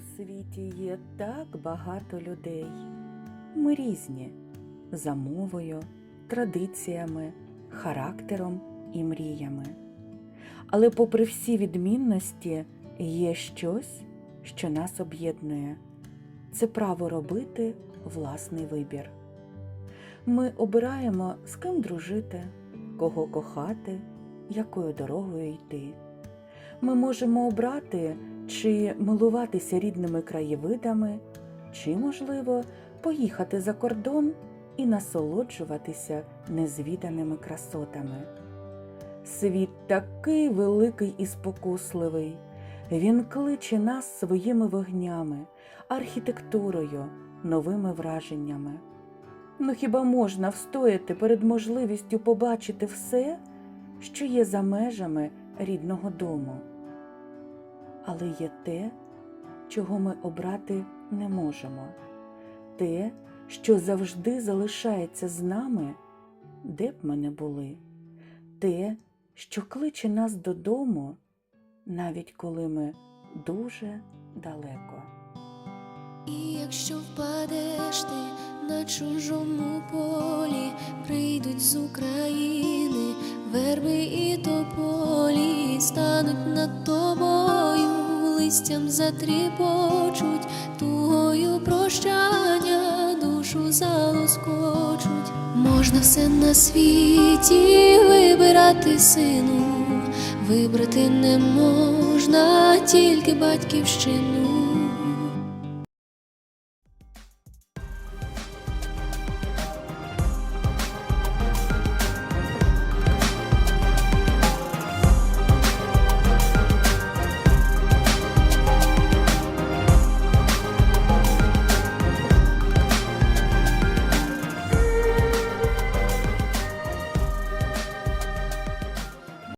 світі є так багато людей. Ми різні за мовою, традиціями, характером і мріями. Але, попри всі відмінності, є щось, що нас об'єднує це право робити власний вибір. Ми обираємо, з ким дружити, кого кохати, якою дорогою йти. Ми можемо обрати чи милуватися рідними краєвидами, чи, можливо, поїхати за кордон і насолоджуватися незвіданими красотами. Світ такий великий і спокусливий. Він кличе нас своїми вогнями, архітектурою, новими враженнями. Ну хіба можна встояти перед можливістю побачити все, що є за межами рідного дому? Але є те, чого ми обрати не можемо, те, що завжди залишається з нами, де б ми не були, те, що кличе нас додому, навіть коли ми дуже далеко. І якщо впадеш ти на чужому полі, прийдуть з України верби і тополі, стануть над тобою, листям затріпочуть, тугою прощання душу залоскочуть. Можна все на світі вибирати сину, вибрати не можна тільки батьківщину.